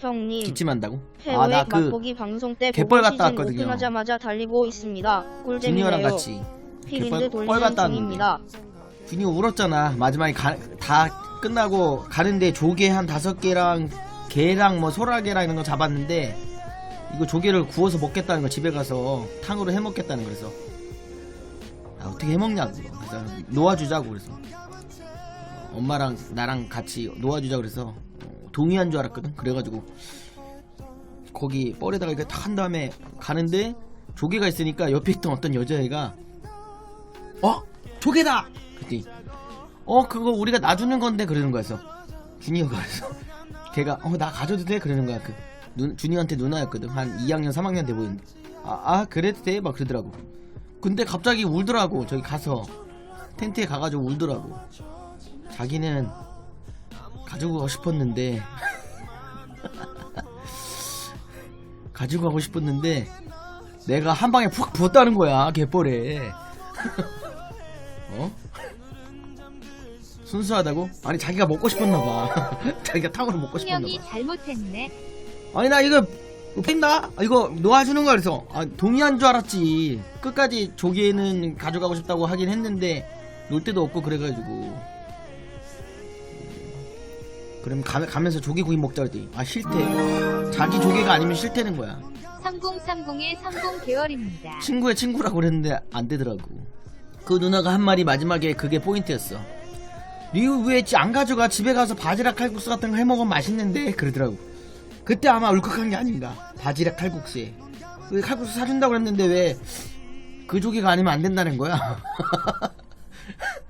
형님 기침한다고? 해외 아나그 맛보기 방송 때 갯벌 보고 갔다 시즌 왔거든요. 오픈하자마자 달리고 있습니다. 꿀잼이네요. 같이 피린드 갯벌- 뻘 돌리는 갔다 왔는데. 중입니다. 준이 울었잖아. 마지막에 가, 다 끝나고 가는데 조개 한 다섯 개랑 게랑 뭐 소라게랑 이런 거 잡았는데 이거 조개를 구워서 먹겠다는 거 집에 가서 탕으로 해 먹겠다는 거 그래서 아, 어떻게 해 먹냐고 그래서 놓아주자고 그래서 어, 엄마랑 나랑 같이 놓아주자 그래서 어, 동의한 줄 알았거든. 그래가지고 거기 뻘에다가 이렇게 탁 한 다음에 가는데 조개가 있으니까 옆에 있던 어떤 여자애가 어? 조개다! 그랬더니 어 그거 우리가 놔주는 건데. 그러는 거였어. 주니어가 그래서 걔가 어 나 가져도 돼? 그러는 거야. 그 누, 주니어한테 누나였거든. 한 2학년 3학년 돼 보이는데 아, 아 그래도 돼? 막 그러더라고. 근데 갑자기 울더라고. 저기 가서 텐트에 가가지고 울더라고. 자기는 가지고 가고 싶었는데 가지고 가고 싶었는데 내가 한 방에 푹 부었다는 거야 갯벌에 어? 순수하다고? 아니 자기가 먹고 싶었나봐 자기가 탕으로 먹고 싶었나봐 형이 잘못했네. 아니 나 이거 팬다? 아, 이거 놓아주는 거야 그래서 아, 동의한 줄 알았지 끝까지 조개는 가져가고 싶다고 하긴 했는데 놀 데도 없고 그래가지고 음, 그럼 가, 가면서 조개구이 먹자 그랬더니 아 싫대 자기 조개가 아니면 싫다는 거야 3030의 30 계열입니다. 친구의 친구라고 그랬는데 안 되더라고. 그 누나가 한 말이 마지막에 그게 포인트였어. 리우 왜안 가져가 집에 가서 바지락 칼국수 같은 거 해먹으면 맛있는데 그러더라고. 그때 아마 울컥한 게 아닌가. 바지락 칼국수에. 왜 칼국수 사준다고 그랬는데 왜 그 조개가 아니면 안 된다는 거야.